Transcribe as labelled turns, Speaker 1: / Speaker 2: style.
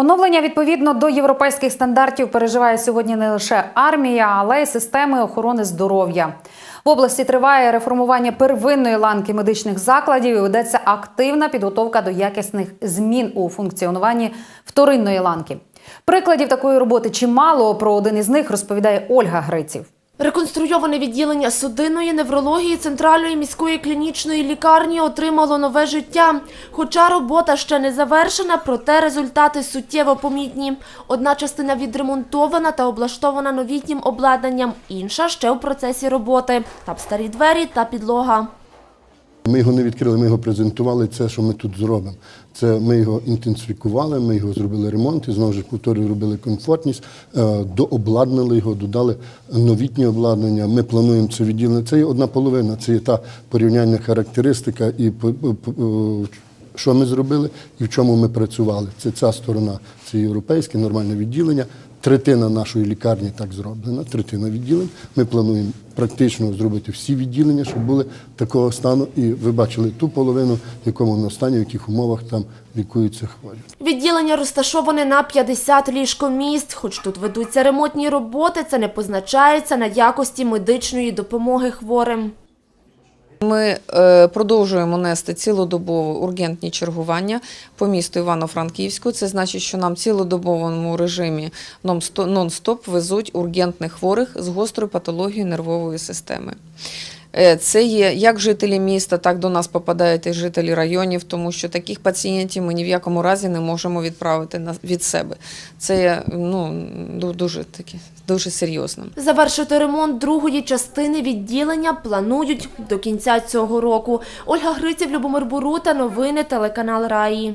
Speaker 1: Оновлення відповідно до європейських стандартів переживає сьогодні не лише армія, але й системи охорони здоров'я. В області триває реформування первинної ланки медичних закладів і ведеться активна підготовка до якісних змін у функціонуванні вторинної ланки. Прикладів такої роботи чимало. Про один із них розповідає Ольга Гриців.
Speaker 2: Реконструйоване відділення судинної неврології Центральної міської клінічної лікарні отримало нове життя. Хоча робота ще не завершена, проте результати суттєво помітні. Одна частина відремонтована та облаштована новітнім обладнанням, інша ще у процесі роботи. Там старі двері та підлога.
Speaker 3: Ми його не відкрили, ми його презентували. Це, що ми тут зробимо. Це ми його інтенсифікували, ми його зробили ремонт і знову ж повторюю, робили комфортність, е, дообладнали його, додали новітнє обладнання. Ми плануємо це відділення. Це є одна половина, це є та порівняльна характеристика і по- що ми зробили і в чому ми працювали. Це ця сторона, це європейське нормальне відділення. Третина нашої лікарні так зроблена, третина відділень. Ми плануємо практично зробити всі відділення, щоб були такого стану. І ви бачили ту половину, в якому воно стані, в яких умовах там лікуються хворі.
Speaker 2: Відділення розташоване на 50 ліжкомість. Хоч тут ведуться ремонтні роботи, це не позначається на якості медичної допомоги хворим.
Speaker 4: Ми е, продовжуємо нести цілодобово ургентні чергування по місту Івано-Франківську. Це значить, що нам цілодобовому режимі нон-сто- нон-стоп везуть ургентних хворих з гострою патологією нервової системи. Е, Це є як жителі міста, так до нас попадають і жителі районів, тому що таких пацієнтів ми ні в якому разі не можемо відправити від себе. Це ну, дуже таке, дуже серйозно.
Speaker 2: Завершити ремонт другої частини відділення планують до кінця цього року. Ольга Гриців, Любомир Бурута, новини телеканал Раї.